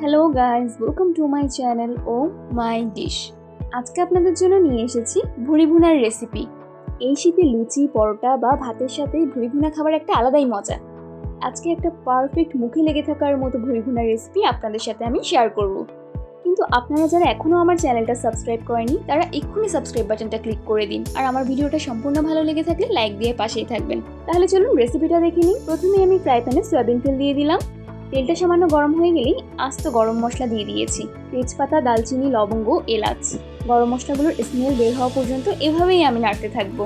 Hello guys welcome to my channel oh my dish আজকে আপনাদের জন্য নিয়ে এসেছি ভুড়ি ভুনার রেসিপি এই শীতে লুচি, পরোটা বা ভাতের সাথে ভুড়ি ভুনা খাবার একটা আলাদাই মজা। আজকে একটা পারফেক্ট মুখে লেগে থাকার মতো ভুড়ি ভুনার রেসিপি আপনাদের সাথে আমি শেয়ার করব। কিন্তু আপনারা যারা এখনও আমার চ্যানেলটা সাবস্ক্রাইব করেনি, তারা এক্ষুনি সাবস্ক্রাইব বাটনটা ক্লিক করে দিন। আর আমার ভিডিওটা সম্পূর্ণ ভালো লেগে থাকলে লাইক দিয়ে পাশেই থাকবেন। তাহলে চলুন রেসিপিটা দেখে নিই। প্রথমে আমি ফ্রাই প্যানে সয়াবিন তেল দিয়ে দিলাম। তেলটা সামান্য গরম হয়ে গেলেই আস্ত গরম মশলা দিয়ে দিয়েছি। তেজপাতা, দালচিনি, লবঙ্গ, এলাচ। গরম মশলাগুলোর স্মেল বের হওয়া পর্যন্ত এভাবেই আমি নাড়তে থাকব।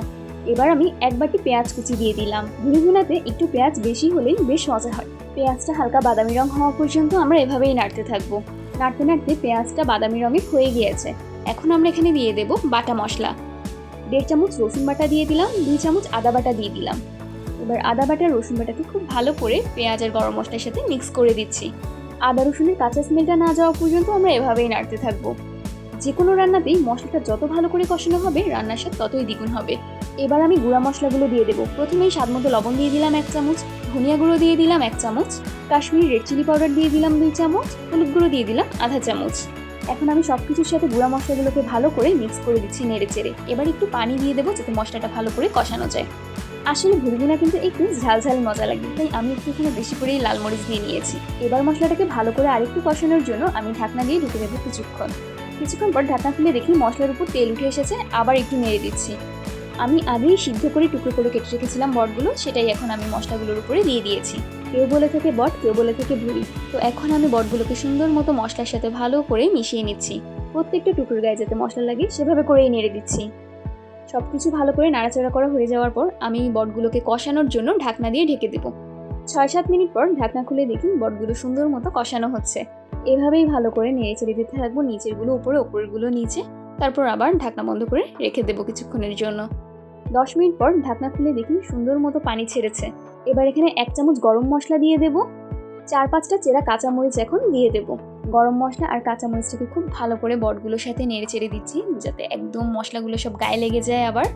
এবার আমি এক বাটি পেঁয়াজ কুচি দিয়ে দিলাম। ভুনি ভুনাতে একটু পেঁয়াজ বেশি হলেই বেশ মজা হয়। পেঁয়াজটা হালকা বাদামি রং হওয়া পর্যন্ত আমরা এভাবেই নাড়তে থাকব। নাড়তে নাড়তে পেঁয়াজটা বাদামি রঙের হয়ে গিয়েছে। এখন আমরা এখানে দিয়ে দেব বাটা মশলা। দেড় চামচ রসুন বাটা দিয়ে দিলাম, দুই চামচ আদা বাটা দিয়ে দিলাম। এবার আদা বাটা, রসুন বাটাকে খুব ভালো করে পেঁয়াজ আর গরম মশলার সাথে মিক্স করে দিচ্ছি। আদা, রসুনের কাঁচা স্মেলটা না যাওয়া পর্যন্ত আমরা এভাবেই নাড়তে থাকব। যে কোনো রান্নাতেই মশলাটা যত ভালো করে কষানো হবে, রান্নার স্বাদ ততই দ্বিগুণ হবে। এবার আমি গুঁড়া মশলাগুলো দিয়ে দেবো। প্রথমেই স্বাদ মতো লবণ দিয়ে দিলাম এক চামচ, ধনিয়া গুঁড়ো দিয়ে দিলাম এক চামচ, কাশ্মীরি রেড চিলি পাউডার দিয়ে দিলাম দুই চামচ, হলুদ গুঁড়ো দিয়ে দিলাম আধা চামচ। এখন আমি সব কিছুর সাথে গুঁড়া মশলাগুলোকে ভালো করে মিক্স করে দিচ্ছি নেড়ে চেড়ে এবার একটু পানি দিয়ে দেবো যাতে মশলাটা ভালো করে কষানো যায়। আসলে ভুরগুনা কিন্তু একটু ঝালঝাল মজা লাগে। তাই আমি একটু এখানে বেশি করেই লাল মরিচ দিয়ে নিয়েছি। এবার মশলাটাকে ভালো করে আরেকটু কষানোর জন্য আমি ঢাকনা দিয়ে ঢুকে দেবো কিছুক্ষণ। কিছুক্ষণ পর ঢাকনা খুলে দেখি মশলার উপর তেল উঠে এসেছে, আবার একটু নেড়ে দিচ্ছি। আমি আগেই সিদ্ধ করে টুকরো করে কেটে রেখেছিলাম বটগুলো, সেটাই এখন আমি মশলাগুলোর উপরে দিয়ে দিয়েছি। কেউ বলে থেকে বট, কেউ বলে থেকে ভুড়ি। তো এখন আমি বটগুলোকে সুন্দর মতো মশলার সাথে ভালো করে মিশিয়ে নিচ্ছি। প্রত্যেকটা টুকরোর গায়ে যাতে মশলা লাগে, সেভাবে করেই নেড়ে দিচ্ছি। সব কিছু ভালো করে নাড়াচাড়া করা হয়ে যাওয়ার পর আমি বটগুলোকে কষানোর জন্য ঢাকনা দিয়ে ঢেকে দেবো। ছয় সাত মিনিট পর ঢাকনা খুলে দেখি বটগুলো সুন্দর মতো কষানো হচ্ছে। এভাবেই ভালো করে নেড়ে চেড়ে দিতে থাকব নিচেরগুলো উপরে ওপরেরগুলো নিচে। তারপর আবার ঢাকনা বন্ধ করে রেখে দেবো কিছুক্ষণের জন্য। দশ মিনিট পর ঢাকনা খুলে দেখি সুন্দর মতো পানি ছেড়েছে। এবার এখানে এক চামচ গরম মশলা দিয়ে দেবো। চার পাঁচটা চেরা কাঁচামরিচ এখন দিয়ে দেব। গরম মশলা আর কাঁচামরিচটাকে খুব ভালো করে বটগুলোর সাথে নেড়ে চেড়ে দিচ্ছি, যাতে একদম মশলাগুলো সব গায়ে লেগে যায় আবার।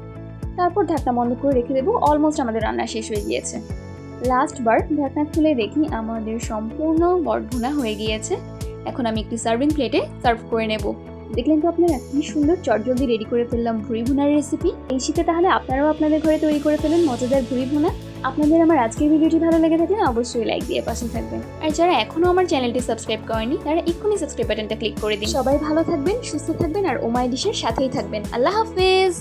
তারপর ঢাকনা বন্ধ করে রেখে দেবো অলমোস্ট আমাদের রান্না শেষ হয়ে গিয়েছে। লাস্ট বার ঢাকনা খুলে দেখি আমাদের সম্পূর্ণ বট ভুনা হয়ে গিয়েছে। এখন আমি একটি সার্ভিং প্লেটে সার্ভ করে নেব। দেখলেন তো আপনারা, কি সুন্দর চটজলদি রেডি করে ফেললাম ভুড়ি ভুনার রেসিপি এই শীতে তাহলে আপনারাও আপনাদের ঘরে তৈরি করে ফেলেন মজাদার ভুড়ি ভুনা আপনাদের আমার আজকের ভিডিওটি ভালো লেগে থাকলে অবশ্যই লাইক দিয়ে পাশে থাকবেন। আর যারা এখনও আমার চ্যানেলটি সাবস্ক্রাইব করেনি, তারা এক্ষুনি সাবস্ক্রাইব বাটনটা ক্লিক করে দিন। সবাই ভালো থাকবেন, সুস্থ থাকবেন, আর ওমাই ডিশের সাথেই থাকবেন। আল্লাহ হাফেজ!